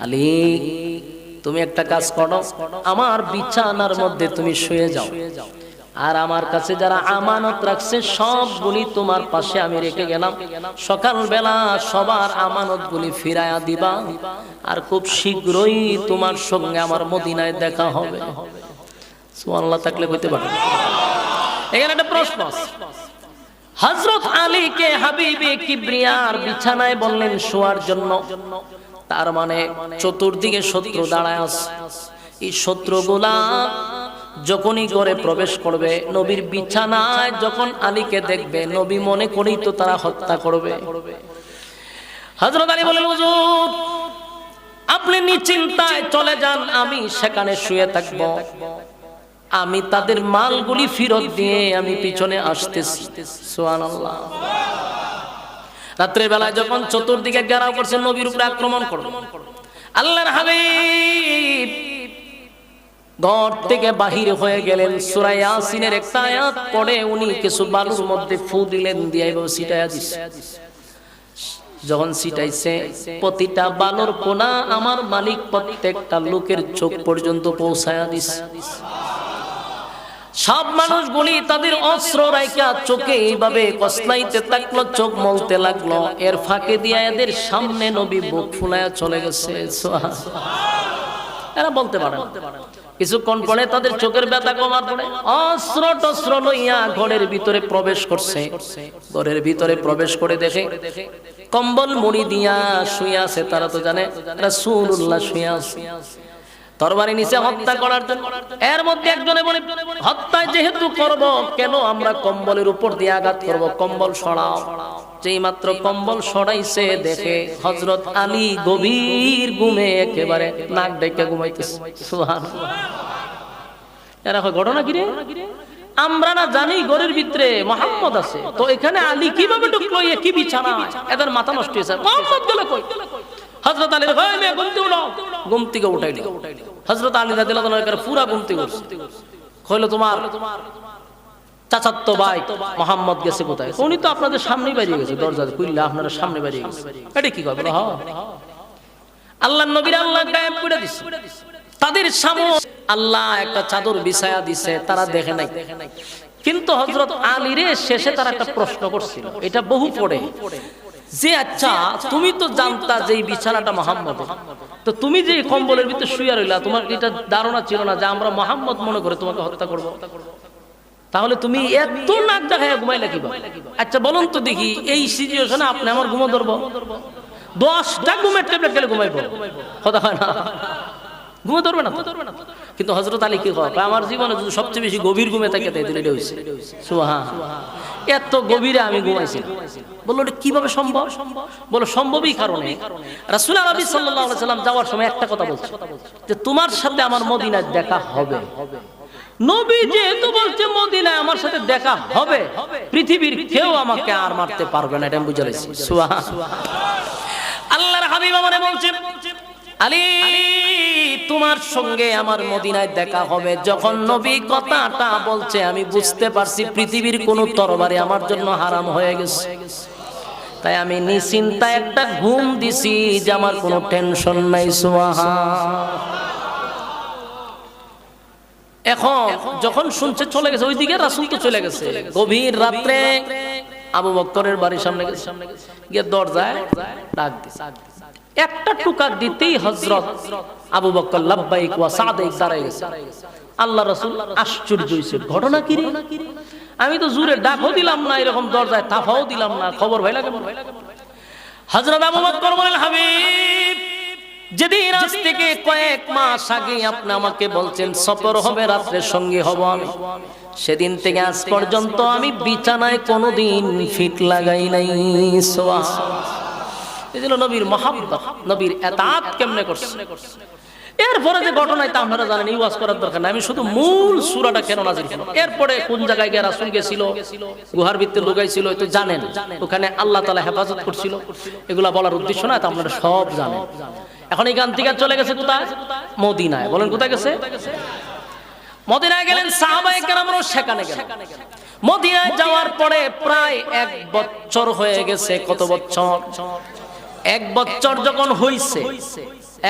আলী, তুমি একটা কাজ করো। আমার বিছানার মধ্যে তুমি শুয়ে যাও। আর আমার কাছে যারা আমানত রাখছে, সবগুলি তোমার পাশে আমি রেখে গেলাম। সকালবেলা সবার আমানতগুলি ফিরায়া দিবা। আর খুব শীঘ্রই তোমার সঙ্গে আমার মদিনায় দেখা হবে। সুবহানাল্লাহ থাকলে হইতে পারে। এখানে একটা প্রশ্ন। হজরত আলীকে হাবিবে কিবরিয়ার বিছানায় বললেন, শোয়ার জন্য। তার মানে চতুর্দিকে শত্রু দাঁড়ায় আছে। এই শত্রুগুলা যখনই ঘরে প্রবেশ করবে, নবীর বিছানায় যখন আলীকে দেখবে, নবী মনে করেই তো তারা হত্যা করবে। হজরত আলী বলেন হুজুর, আপনি নিশ্চিন্তায় চলে যান, আমি সেখানে শুয়ে থাকব। আমি তাদের মালগুলি ফিরত দিয়ে আমি পিছনে আসতেছি। সোহান রাত্রের বেলায় যখন চতুর্দিকে গেরাও করছে, নবীর উপরে আক্রমণ করল। আল্লাহর হাবিব ঘর থেকে বাহির হয়ে গেলেন। সূরা ইয়াসিনের একটা আয়াত পড়ে উনি কিছু বালুর মধ্যে ফু দিলেন, দিয়ে এভাবে ছিটাইয়া দিছে। যখন ছিটাইছে, প্রতিটা বালুর কোনা আমার মালিক প্রত্যেকটা লোকের চোখ পর্যন্ত পৌঁছায়া দিছে। সব মানুষ মানুষগুলি তাদের অস্ত্র রাইকা চোখে এইভাবে কসলাইতে থাকল, চোখ মলতে লাগল। এর ফাঁকে দিয়া এদের সামনে নবী বুক ফুলায়া চলে গেছে। এরা বলতে পারে কিছুক্ষণ পরে তাদের চোখের ব্যথা কমার পরে অস্ত্র টস্ত্র লইয়া ঘরের ভিতরে প্রবেশ করছে। ঘরের ভিতরে প্রবেশ করে দেখে কম্বল মুড়ি দিয়া শুয়ে আছে, তারা তো জানে। রাসূলুল্লাহ শুয়ে আছে। তরবারি নিচে হত্যা করার জন্য। এর মধ্যে একজনে বলে হত্যা যেহেতু করব, কেন আমরা কম্বলের উপর দিয়ে আঘাত করব? কম্বল সরাও। যেই মাত্র কম্বল সরাইছে, দেখে হযরত আলী গভীর ঘুমে একেবারে নাক ডেকে ঘুমাইতেছে। সুবহানাল্লাহ। এরা ঘটনা কি রে? আমরা না জানি ঘরের ভিতরে মোহাম্মদ আছে। তো এখানে আলী কীভাবে ঢুকলো কি বিছানা? এদের মাথা নষ্ট হয়েছে। মোহাম্মদ গেলে কই? হযরত আলী কয় মে ঘুমতে উঠো। ঘুম থেকে উঠাইলি হযরত আলী রাদিয়াল্লাহু তাআলা পুরা থেকে উঠছে। কইলো, তোমার চাচাত্ত ভাই মোহাম্মদ গেছে কোথায়? উনি তো আপনাদের সামনেই বেরিয়ে গেছে, দরজা খুললে আপনারা সামনে বেরিয়ে গেছে। এটা কি কয়? হ্যাঁ। আল্লাহ নবীর আল্লাহ গায়েব করে দিছে। তাদের সামনে আল্লাহ একটা চাদর বিছায়া দিছে, তারা দেখে নাই। কিন্তু হযরত আলীরে শেষে তারা একটা প্রশ্ন করছিল। এটা বহু পড়ে যে আচ্ছা তুমি তো জানতা যে এই বিছানাটা মোহাম্মদ তো তুমি যে কম্বলের ভিতরে শুয়ে রইলা তোমার এটা ধারণা ছিল না যে আমরা মোহাম্মদ মনে করে তোমাকে হত্যা করব। তাহলে তুমি এত নাক দেখায় ঘুমাইলা কিবা আচ্ছা বলুন তো দেখি এই সিচুয়েশনে আপনি আমার ঘুমো ধরবো দশটা ঘুমের ট্যাবলেট খেলে ঘুমাইবো? কথা হয় না। ঘুমে ধরবে না। কিন্তু হজরত আলী কি কয়? আমার জীবনে যদি সবচেয়ে বেশি গভীর ঘুমে থাকে তাই এটা হয়েছে। সুহা এত গভীরে আমি ঘুমাইছি বলল কীভাবে সম্ভব? বলো সম্ভবই কারণে। রাসুল সাল্লাহ সাল্লাম যাওয়ার সময় একটা কথা বলছে, যে তোমার সাথে আমার মদিনায় দেখা হবে। নবী যেহেতু বলছে মদিনায় আমার সাথে দেখা হবে, পৃথিবীর কেউ আমাকে আর মারতে পারবে না, এটা আমি বুঝে রয়েছি আল্লাহর হাবিব আমারে বলছেন আলী, তোমার সঙ্গে আমার মদিনায় দেখা হবে। যখন নবী কথাটা বলছে, আমি বুঝতে পারছি পৃথিবীর কোন তরবারি আমার জন্য হারাম হয়ে গেছে। তাই আমি নিশ্চিন্তা একটা ঘুম দিছি যে আমার কোনো টেনশন নাই সোহা এখন যখন শুনছে চলে গেছে, ওইদিকে রাসুল তো চলে গেছে। গভীর রাত্রে আবু বক্করের বাড়ির সামনে গেছে। গিয়ে দরজায় ডাক দিছে। একটা টুকার দিতেই হজরত আবু বক্কর লাব্বাইক ওয়া সাদেক দাঁড়ায় গেছে। আল্লাহ রাসূল আশ্চর্য হইছে, ঘটনা কি আমি তো জুরে ডাকও দিলাম না, এরকম দরজায় তাফাও দিলাম না, খবর ভাই লাগে হযরত আবু বকর বলেন, হাবিব, যেদিন আজ থেকে কয়েক মাস আগে আপনি আমাকে বলছেন, সফর হবে রাত্রের সঙ্গে হব আমি। সেদিন থেকে আজ পর্যন্ত আমি বিছানায় কোনোদিন ফিট লাগাই নাই সোয়া নবীর মহাব্বত, নবীর এতাত কেমনে করছে? এরপরে যে ঘটনায় তা আপনারা জানেন ইওয়াজ করার দরকার নাই। আমি শুধু মূল সুরাটা কেন নাজির করলাম? এরপরে কোন জায়গায় গিয়ে রাসূল গেছিল, গুহার ভিতরে লুকাইছিল জানেন। ওখানে আল্লাহ তাআলা হেফাজত করছিল। এগুলা বলার উদ্দেশ্য না, তা আপনারা সব জানেন। এখন এই গান থেকে চলে গেছে কোথায়? মদিনায়। বলেন কোথায় গেছে? মদিনায় গেলেন সাহাবায়ে কেরামরাও সেখানে গেলেন। মদিনায় যাওয়ার পরে প্রায় এক বছর হয়ে গেছে, কত বছর? এক বছর যখন হইছে,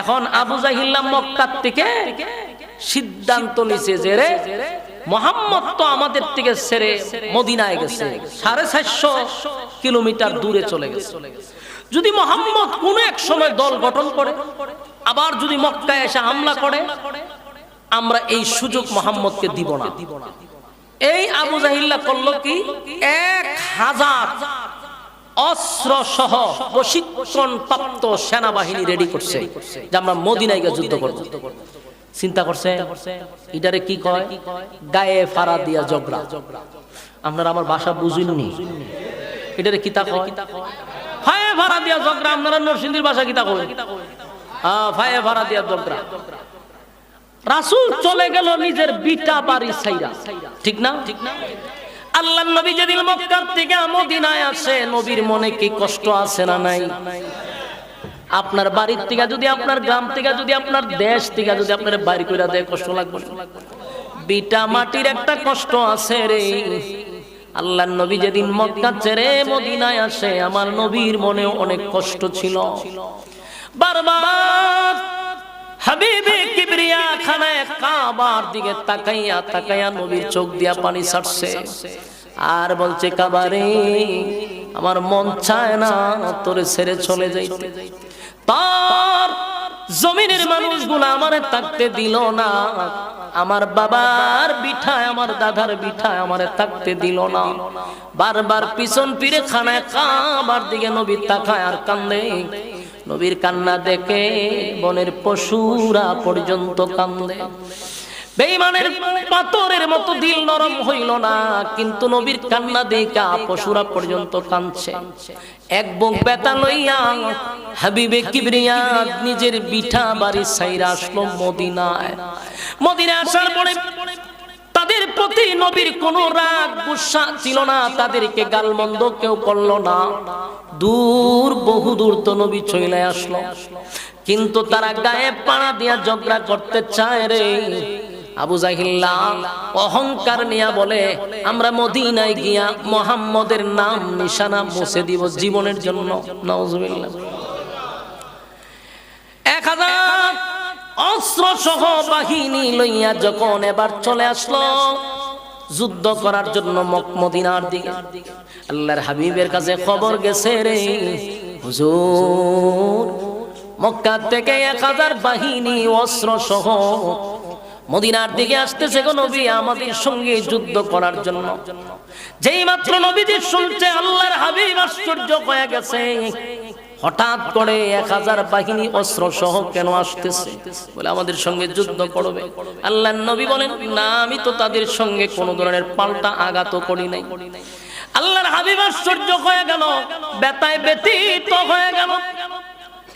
এখন আবু জাহিল্লা মক্কার থেকে সিদ্ধান্ত নিছে যে রে, মোহাম্মদ তো আমাদের থেকে ছেড়ে মদিনায় গেছে, সাড়ে চারশো কিলোমিটার দূরে চলে গেছে। যদি মোহাম্মদ কোন এক সময় দল গঠন করে, আবার যদি মক্কায় এসে হামলা করে, আমরা এই সুযোগ মোহাম্মদকে দিব না। এই আবু জাহিল্লা করল কি? এক হাজার অস্ত্র সহ প্রশিক্ষণ প্রাপ্ত সেনাবাহিনী রেডি করছে যে আমরা মদিনায় গিয়ে যুদ্ধ করব। চিন্তা করছে? এটারে কি কয়? গায়ে ফাড়া দিয়া জগড়া আপনারা আমার ভাষা বুঝুননি? এটারে কিতা কয়? ফায়ে ফাড়া দিয়া জগড়া আপনারা নরসিংদীর ভাষা কিতা কয়? হ্যাঁ ফায়ে ফাড়া দিয়া জগড়া রাসূল চলে গেল নিজের বিটা বাড়ি সাইরা ঠিক না? ঠিক না? আল্লাহ নবী যেদিন মক্কার থেকে মদিনায় আসে, নবীর মনে কি কষ্ট আছে না নাই? আপনার বাড়ির থেকে যদি আপনার গ্রাম থেকে যদি আপনার দেশ থেকে যদি আপনার বাড়ি করে দেয়, কষ্ট লাগবে বিটা মাটির একটা কষ্ট আছে রে। আল্লাহ নবী যেদিন মক্কা ছেড়ে মদিনায় আসে, আমার নবীর মনে অনেক কষ্ট ছিল। বারবার হাবিবে কিবরিয়া খানায় কাবার দিকে তাকাইয়া তাকাইয়া নবীর চোখ দিয়া পানি ছাড়ছে। আর বলছে, কাবারে, আমার মন চায় না তোরে ছেড়ে চলে যাইতে। তার জমিনের মানুষগুলো আমারে থাকতে দিল না। আমার বাবার বিঠায়, আমার দাদার বিঠায় আমারে থাকতে দিল না। বারবার পিছন ফিরে খানায় কাবার দিকে নবী তাকায় আর কান্দে। নবীর কান্না দেখে বনের পশুরা পর্যন্ত কান্দে। বেঈমানের পাথরের মতো দিল নরম হইল না, কিন্তু নবীর কান্না দেখা পশুরা পর্যন্ত কাঁদছে। এক বুক বেতা লইয়া হাবিবে কিবরিয়া নিজের বিঠা বাড়ি সাইরা আসলো মদিনায়। মদিনায় আসার পরে তাদের প্রতি নবীর কোনো রাগ, গুসা ছিল না। তাদেরকে গালমন্দ কেউ করল না। দূর, বহু দূর তো নবী চলে আসলো। কিন্তু তারা গায়ে পাড়া দিয়া ঝগড়া করতে চায় রে। আবু জাহিল্লা অহংকার নিয়া বলে, আমরা মদিনায় গিয়া মোহাম্মদের নাম, নিশানা মুছে দিব জীবনের জন্য। নওজুবিল্লাহ এক হাজার অস্ত্র সহ বাহিনী লইয়া যখন এবার চলে আসলো, যুদ্ধ করার জন্য মদিনার দিকে। আল্লাহর হাবিবের কাছে খবর গেছে রে, হুজুর, মক্কা থেকে এক হাজার বাহিনী অস্ত্র সহ মদিনার দিকে আসতেছে গো নবী, আমাদের সঙ্গে যুদ্ধ করার জন্য। যেই মাত্র নবীজি শুনছে, আল্লাহর হাবিব আশ্চর্য হয়ে গেছে। হঠাৎ করে এক হাজার বাহিনী অস্ত্র সহ কেন আসতেছে? বলে আমাদের সঙ্গে যুদ্ধ করবে। আল্লাহ নবী বলেন, না, আমি তো তাদের সঙ্গে কোনো ধরনের পাল্টা আঘাত করি নাই। আল্লাহর হাবিব আশ্চর্য হয়ে গেল বেতায় ব্যতীত হয়ে গেল।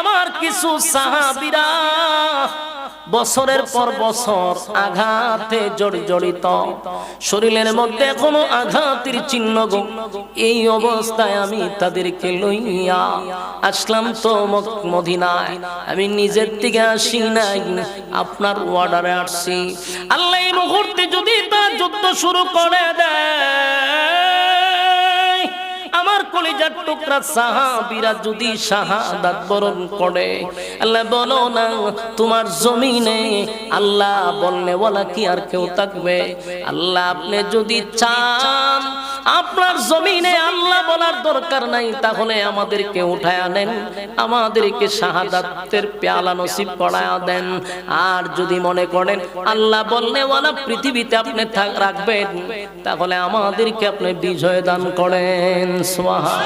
আমার কিছু সাহাবিরা বছরের পর বছর আঘাতে জড়িত শরীরের মধ্যে কোনো আঘাতের চিহ্ন গো। এই অবস্থায় আমি তাদেরকে লইয়া আসলাম তো মদিনায়। আমি নিজের থেকে আসি নাই, আপনার ওয়ার্ডারে আসছি আল্লাহ এই মুহূর্তে যদি তার যুদ্ধ শুরু করে দেয় আমার কলিজার টুকরা সাহাবীরা যদি শাহাদাত বরণ করে, আল্লাহ বলো না, তোমার জমিনে আল্লাহ বললে বলা কি আর কেউ থাকবে? আল্লাহ আপনি যদি চান, আপনার জমিনে বলার দরকার নাই, তাহলে আমাদেরকে উঠায় আনেন আমাদেরকে শাহাদাতের পেয়ালা নসিব পড়ায়া দেন। আর যদি মনে করেন, আল্লাহ বললে, ওয়ালা পৃথিবীতে আপনি রাখবেন। তাহলে আমাদেরকে আপনি বিজয় দান করেন। সোহা